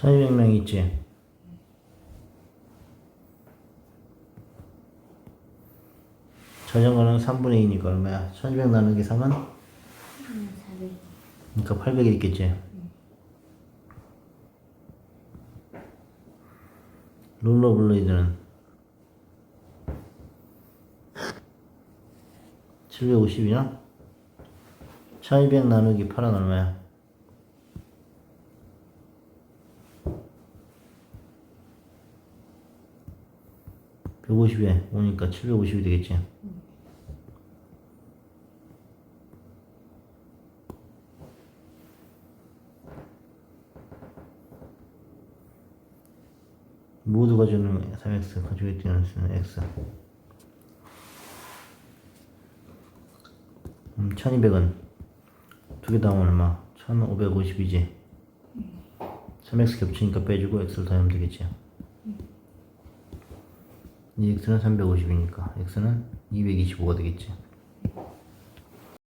1200명 있지? 자전거는 3분의 2니까 얼마야? 1200 나누기 3은? 400. 그러니까 800이 있겠지? 롤러블레이드는 750이나? 1200 나누기 8은 얼마야? 150에 오니까 750이 되겠지? 모두 가지는 3x 가지고 있는 수는 x 음, 1200은 두 개 다음 얼마? 1550이지 3x 겹치니까 빼주고 x를 더하면 되겠지 이 x는 350이니까. x는 225가 되겠지